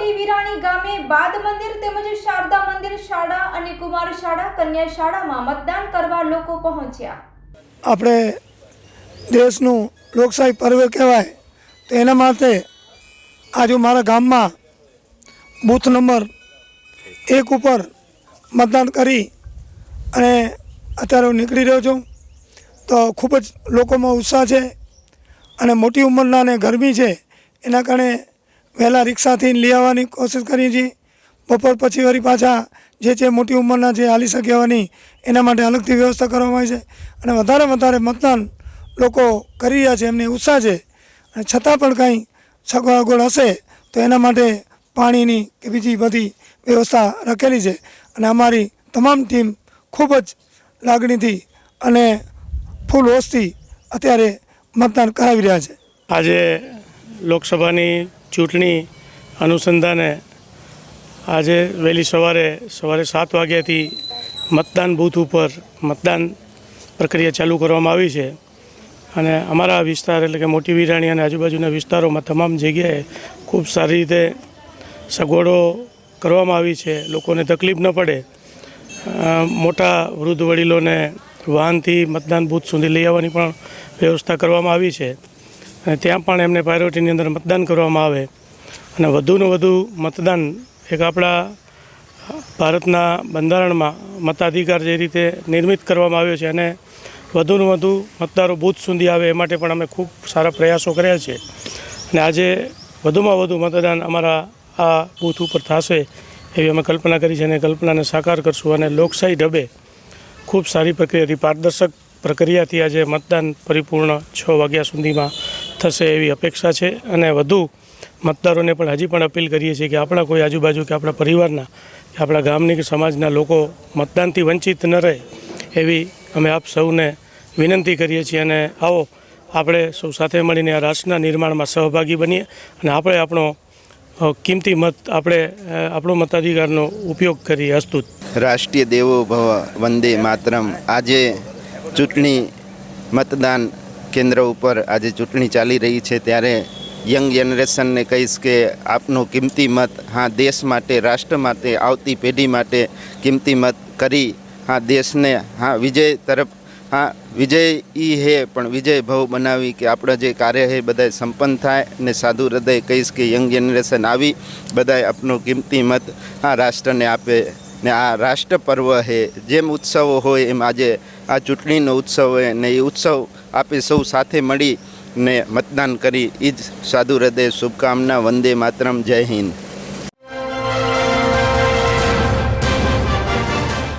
મોટી વિરાણી ગામે બાદ મંદિર તેમજ શારદા મંદિર શાળા અને કુમાર શાળા, કન્યા શાળામાં મતદાન કરવા લોકો પહોંચ્યા. આપણે દેશનું લોકશાહી પર્વ કહેવાય, તો એના માટે આજે મારા ગામમાં બૂથ નંબર એક ઉપર મતદાન કરી અને અત્યારે હું નીકળી રહ્યો છું. તો ખૂબ જ લોકોમાં ઉત્સાહ છે અને મોટી ઉંમરના અને ગરમી છે, એના કારણે વહેલા રિક્ષાથી લઈ આવવાની કોશિશ કરીએ છીએ. બપોર પછી વળી પાછા જે છે મોટી ઉંમરના જે હાલી શકે એવાની એના માટે અલગથી વ્યવસ્થા કરવામાં આવી છે. અને વધારે વધારે મતદાન લોકો કરી રહ્યા છે, એમને ઉત્સાહ છે. અને છતાં પણ કાંઈ સગવડ હશે તો એના માટે પાણીની કે બીજી બધી વ્યવસ્થા રાખેલી છે. અને અમારી તમામ ટીમ ખૂબ જ લાગણીથી અને ફૂલ હોશથી અત્યારે મતદાન કરાવી રહ્યા છે. આજે લોકસભાની ચૂંટણી અનુસંધાને આજે વહેલી સવારે સવારે સાત વાગ્યાથી મતદાન બૂથ ઉપર મતદાન પ્રક્રિયા ચાલુ કરવામાં આવી છે. અને અમારા વિસ્તાર એટલે કે મોટી વિરાણી અને આજુબાજુના વિસ્તારોમાં તમામ જગ્યાએ ખૂબ સારી રીતે સગવડો કરવામાં આવી છે. લોકોને તકલીફ ન પડે. મોટા વૃદ્ધ વડીલોને વાહનથી મતદાન બૂથ સુધી લઈ આવવાની પણ વ્યવસ્થા કરવામાં આવી છે. ત્યાં પણ એમને પ્રાયોરિટીની અંદર મતદાન કરવામાં આવે. અને વધુને વધુ મતદાન એક આપણા ભારતના બંધારણમાં મતાધિકાર જે રીતે નિર્મિત કરવામાં આવ્યો છે અને વધુને વધુ મતદારો બૂથ સુધી આવે એ માટે પણ અમે ખૂબ સારા પ્રયાસો કર્યા છે. અને આજે વધુમાં વધુ મતદાન અમારા આ બૂથ ઉપર થશે એવી અમે કલ્પના કરી છે અને કલ્પનાને સાકાર કરશું અને લોકશાહી ઢબે ખૂબ સારી પ્રક્રિયાથી પારદર્શક પ્રક્રિયાથી આજે મતદાન પરિપૂર્ણ છ વાગ્યા સુધીમાં થશે એવી અપેક્ષા છે અને વધુ મતદારોને પણ હજી પણ અપીલ કરીએ છીએ કે આપણા કોઈ આજુબાજુ કે આપણા પરિવારના કે આપણા ગામની કે સમાજના લોકો મતદાનથી વંચિત ન રહે એવી અમે આપ સૌને વિનંતી કરીએ છીએ અને આવો આપણે સૌ સાથે મળીને આ રાષ્ટ્રના નિર્માણમાં સહભાગી બનીએ અને આપણે આપણો કિંમતી મત આપણે આપણો મતાધિકારનો ઉપયોગ કરીએ અસ્તુત રાષ્ટ્રીય દેવો ભવ વંદે માતરમ. આજે ચૂંટણી મતદાન કેન્દ્ર ઉપર આજે ચૂંટણી ચાલી રહી છે ત્યારે યંગ જનરેશનને કહીશ કે આપનો કિંમતી મત હા દેશ માટે, રાષ્ટ્ર માટે, આવતી પેઢી માટે કિંમતી મત કરી હા દેશને હા વિજય તરફ હા વિજય ઈ હે પણ વિજય ભવ બનાવી કે આપણા જે કાર્ય હે બધાય સંપન્ન થાય ને સાધુ હૃદય કહીશ કે યંગ જનરેશન આવી બધાય આપનો કિંમતી મત હા રાષ્ટ્રને આપે ને આ રાષ્ટ્ર પર્વ છે જેમ ઉત્સવો હોય એમ આજે આ ચૂંટણીનો ઉત્સવ હોય ને એ ઉત્સવ આપે સૌ સાથે મળી ને મતદાન કરી. એ જ સાધુ હૃદય શુભકામના, વંદે માતરમ, જય હિન્દ.